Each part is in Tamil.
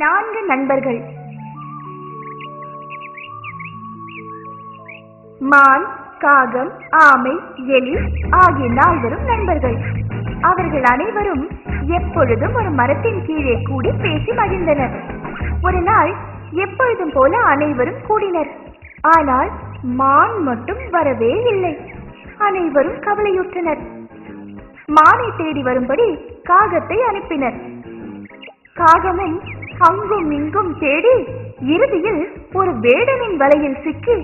நான்கு நண்பர்கள். மான் காகம் ஆமை எலி ஆகிய நால்வரும் நண்பர்கள். அவர்கள் அனைவரும் எப்பொழுதும் ஒரு மரத்தின் கீழே கூடி பேசி மகிழ்ந்தனர். ஒரு நாள் எப்பொழுதும் போல அனைவரும் கூடினர். ஆனால் மான் மட்டும் வரவே இல்லை. அனைவரும் கவலையுற்றனர். மானை தேடி வரும்படி காகத்தை அனுப்பினர். காகமும் அங்கும் இங்கும் தேடி இறுதியில் ஒரு வேடனின் வலையில் சிக்கி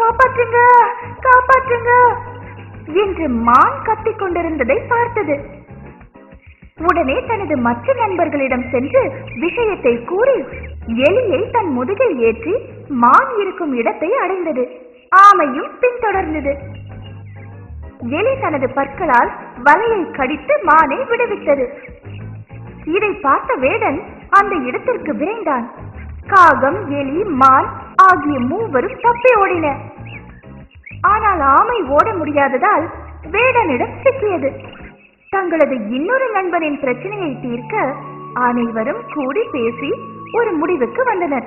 காப்பாற்றுங்க காப்பாற்றுங்க என்று மான் கத்திக் கொண்டிருந்ததை பார்த்தது. உடனே தனது மற்ற நண்பர்களிடம் சென்று விஷயத்தை கூறி எலியை தன் முதுகில் ஏற்றி மான் இருக்கும் இடத்தை அடைந்தது. ஆமையும் பின்தொடர்ந்தது. எலி தனது பற்களால் வலையை கடித்து மானை விடுவித்தது. இதை பார்த்த வேடன் அந்த இடத்திற்கு விரைந்தான். காகம் எலி மான் ஆகிய மூவரும் தப்பி ஓடின. ஆனால் ஆமை ஓட முடியாததால் வேடனிடம் சிக்கியது. தங்களது இன்னொரு நண்பனின் பிரச்சனையை தீர்க்க அனைவரும் கூடி பேசி ஒரு முடிவுக்கு வந்தனர்.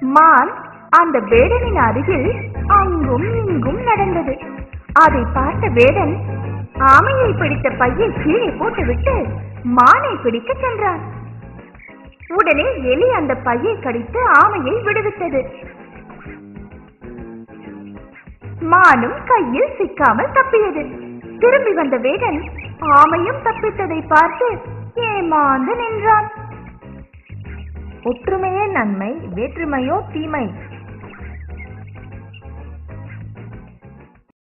மான் அந்த வேடனின் அருகில் அங்கும் இங்கும் நடந்தது. அதை பார்த்த வேடன் ஆமையை பிடித்த பையை கீழே போட்டுவிட்டு மானை பிடிக்க சென்றான். உடனே எலி அந்த பையை கடித்து ஆமையை விடுவித்தது. மானும் கையில் சிக்காமல் தப்பியது. திரும்பி வந்த வேடன் ஆமையும் தப்பித்ததை பார்த்து ஏமாந்து நின்றான். ஒற்றுமையே நன்மை வேற்றுமையோ தீமை.